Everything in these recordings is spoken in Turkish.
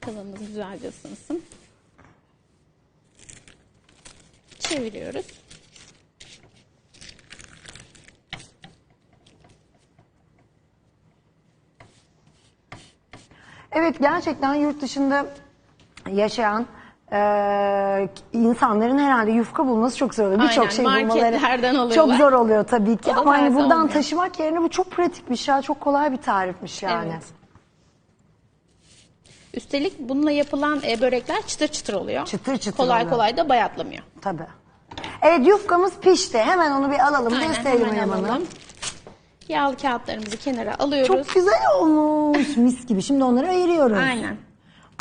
Tavamız güzelce ısınsın. Çeviriyoruz. Evet gerçekten yurt dışında yaşayan eee, insanların herhalde yufka bulması çok zor oluyor. Birçok şey bulmaları çok zor oluyor tabii ki. Ama hani buradan olmuyor. taşımak yerine bu çok pratikmiş ya. Çok kolay bir tarifmiş yani. Evet. Üstelik bununla yapılan e, börekler çıtır çıtır oluyor. Çıtır çıtır Kolay oluyor. kolay da bayatlamıyor. Tabii. Evet yufkamız pişti. Hemen onu bir alalım. Aynen, Gösterelim hemen alalım. Yağlı kağıtlarımızı kenara alıyoruz. Çok güzel olmuş. Mis gibi. Şimdi onları ayırıyoruz. Aynen.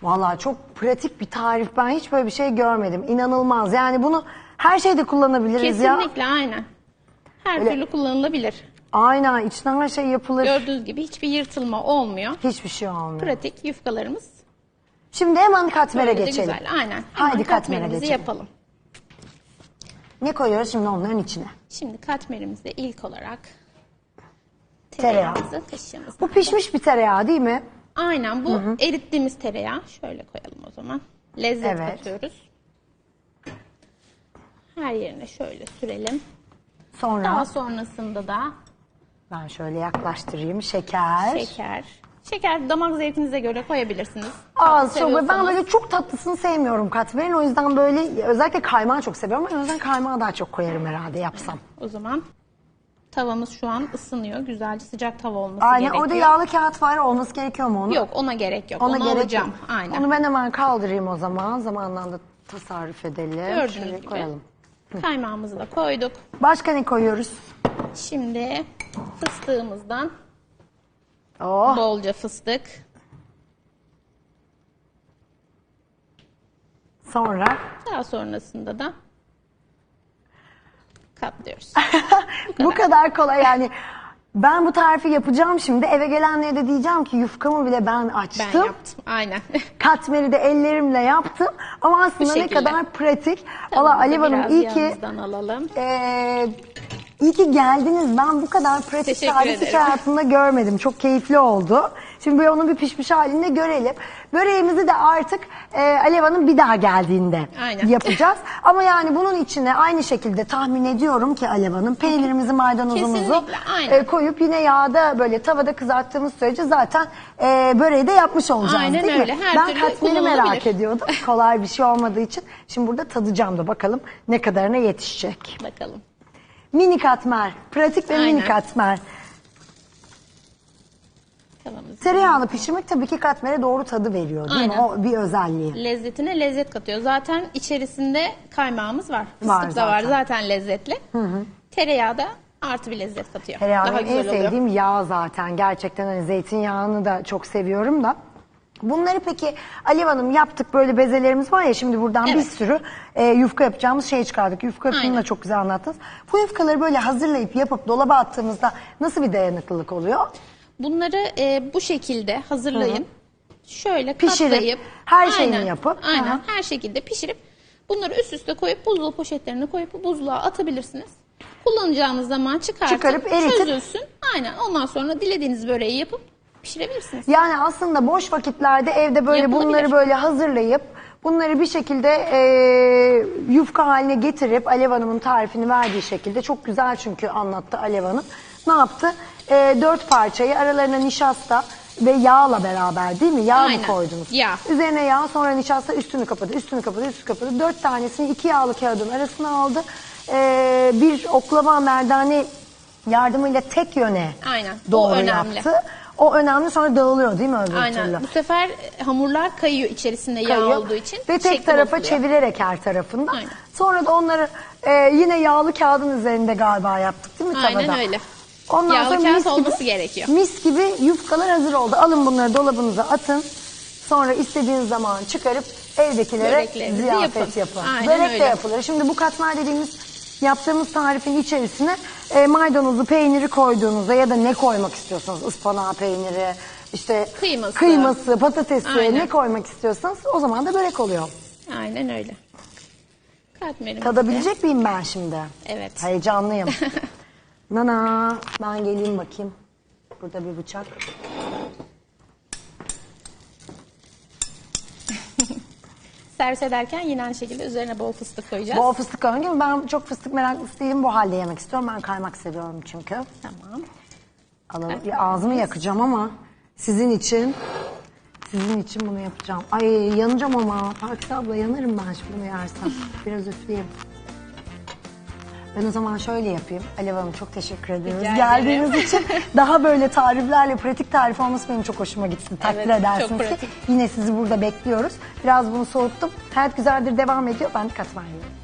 Vallahi çok pratik bir tarif. Ben hiç böyle bir şey görmedim. İnanılmaz. Yani bunu her şeyde kullanabiliriz ya. Kesinlikle aynen. Her Öyle- türlü kullanılabilir. Aynen içinden her şey yapılır. Gördüğünüz gibi hiçbir yırtılma olmuyor. Hiçbir şey olmuyor. Pratik yufkalarımız Şimdi hemen katmere böyle de geçelim. güzel. Aynen. Haydi katmere katmerimizi geçelim. yapalım. Ne koyuyoruz şimdi onların içine? Şimdi katmerimizde ilk olarak Tereyağı. tereyağımızı kaşığımızla. Bu pişmiş bir tereyağı değil mi? Aynen bu erittiğimiz tereyağı. Şöyle koyalım o zaman. Lezzet Evet. katıyoruz. Her yerine şöyle sürelim. Sonra Daha sonrasında da ben şöyle yaklaştırayım. Şeker. şeker. Şeker damak zevkinize göre koyabilirsiniz. Az Tatlı çok. Ben seviyorsanız. böyle çok tatlısını sevmiyorum katmerin. O yüzden böyle özellikle kaymağı çok seviyorum. O yüzden kaymağı daha çok koyarım herhalde yapsam. O zaman tavamız şu an ısınıyor. Güzelce sıcak tava olması Aynen gerekiyor. orada yağlı kağıt var olması gerekiyor mu onun? Yok ona gerek yok. Ona Onu gerek alacağım. yok. Aynen. Onu ben hemen kaldırayım o zaman. Zamandan da tasarruf edelim. Gördüğünüz Şöyle gibi. koyalım. Kaymağımızı da koyduk. Başka ne koyuyoruz? Şimdi fıstığımızdan Oh. bolca fıstık. Sonra Daha sonrasında da katlıyoruz. bu kadar kolay yani. Ben bu tarifi yapacağım şimdi. Eve gelenlere de diyeceğim ki yufkamı bile ben açtım. Ben yaptım. Aynen. Katmeri de ellerimle yaptım. Ama aslında ne şekilde. kadar pratik. Valla Alev Hanım biraz iyi ki alalım. Ee, iyi ki geldiniz. Ben bu kadar pratik Teşekkür tarif hiç ederim. hayatımda görmedim. Çok keyifli oldu. Şimdi böyle onun bir pişmiş halini de görelim. Böreğimizi de artık e, Alev Hanım bir daha geldiğinde Aynen. yapacağız. Ama yani bunun içine aynı şekilde tahmin ediyorum ki Alev Hanım peynirimizi maydanozumuzu Kesinlikle, aynen. e, koyup yine yağda böyle tavada kızarttığımız sürece zaten e, böreği de yapmış olacağız Aynen değil öyle. mi? Her ben türlü katmeri merak kullanılabilir. ediyordum. Kolay bir şey olmadığı için. Şimdi burada tadacağım da bakalım ne kadarına yetişecek. Bakalım. Mini katmer. Pratik ve mini Aynen. katmer. Tavamızı Tereyağını pişirmek tabii ki katmere doğru tadı veriyor değil mi? Aynen. O bir özelliği. lezzetine lezzet katıyor. Zaten içerisinde kaymağımız var. Var da var zaten. zaten lezzetli. Tereyağı da artı bir lezzet katıyor. Tereyağının Daha en güzel oluyor. sevdiğim yağ zaten. Gerçekten hani zeytinyağını da çok seviyorum da. Bunları peki Alev Hanım yaptık böyle bezelerimiz var ya şimdi buradan bir Evet. sürü e, yufka yapacağımız şey çıkardık. Yufka yapımını da Aynen. çok güzel anlattınız. Bu yufkaları böyle hazırlayıp yapıp dolaba attığımızda nasıl bir dayanıklılık oluyor? Bunları e, bu şekilde hazırlayın. Şöyle Pişirip, katlayıp. her şeyini yapıp, Aynen aha. her şekilde pişirip bunları üst üste koyup buzluğu poşetlerine koyup buzluğa atabilirsiniz. Kullanacağınız zaman çıkartıp, Çıkarıp eritip- çözülsün. Aynen ondan sonra dilediğiniz böreği yapıp pişirebilirsiniz. Yani aslında boş vakitlerde evde böyle Yapılabilir. bunları böyle hazırlayıp bunları bir şekilde e, yufka haline getirip Alev Hanım'ın tarifini verdiği şekilde çok güzel çünkü anlattı Alev Hanım. Ne yaptı? E, dört parçayı aralarına nişasta ve yağla beraber değil mi? Yağ mı Aynen, koydunuz? yağ. Üzerine yağ sonra nişasta üstünü kapadı, üstünü kapadı, üstünü kapadı. Dört tanesini iki yağlı kağıdın arasına aldı. E, bir oklava merdane yardımıyla tek yöne Aynen, o doğru önemli. yaptı. O önemli sonra dağılıyor değil mi öbür Aynen. türlü? Bu sefer hamurlar kayıyor içerisinde yağ Kayıyor. olduğu için. Ve tek şekli tarafa bozuluyor. çevirerek her tarafından. Aynen. Sonra da onları e, yine yağlı kağıdın üzerinde galiba yaptık değil mi Aynen tavada? öyle. Ondan Yağlı sonra kağıt mis gibi- olması gerekiyor. Mis gibi yufkalar hazır oldu. Alın bunları dolabınıza atın. Sonra istediğiniz zaman çıkarıp evdekilere Böreklerinizi ziyafet yapın. yapın. Aynen Börek de öyle. yapılır. Şimdi bu katmer dediğimiz yaptığımız tarifin içerisine e, maydanozu, peyniri koyduğunuzda ya da ne koymak istiyorsanız ıspanağı peyniri, işte Kıyması. kıyması patatesi Aynen. ne koymak istiyorsanız o zaman da börek oluyor. Aynen öyle. Katmerimizi de- Tadabilecek miyim ben şimdi? Evet. Heyecanlıyım. Nana ben geleyim bakayım. Burada bir bıçak. Servis ederken yine aynı şekilde üzerine bol fıstık koyacağız. Bol fıstık koymak gibi ben çok fıstık meraklısı değilim bu halde yemek istiyorum. Ben kaymak seviyorum çünkü. Tamam. Alalım. Ya ağzımı yakacağım ama sizin için sizin için bunu yapacağım. Ay yanacağım ama. Pakize abla yanarım ben şimdi bunu yersem. Biraz üfleyeyim. Ben o zaman şöyle yapayım. Alev Hanım çok teşekkür ediyoruz. Rica Geldiğiniz için daha böyle tariflerle pratik tarif olması benim çok hoşuma gitti. Takdir Evet, edersiniz ki. pratik. Yine sizi burada bekliyoruz. Biraz bunu soğuttum. Hayat güzeldir devam ediyor. Ben yiyorum.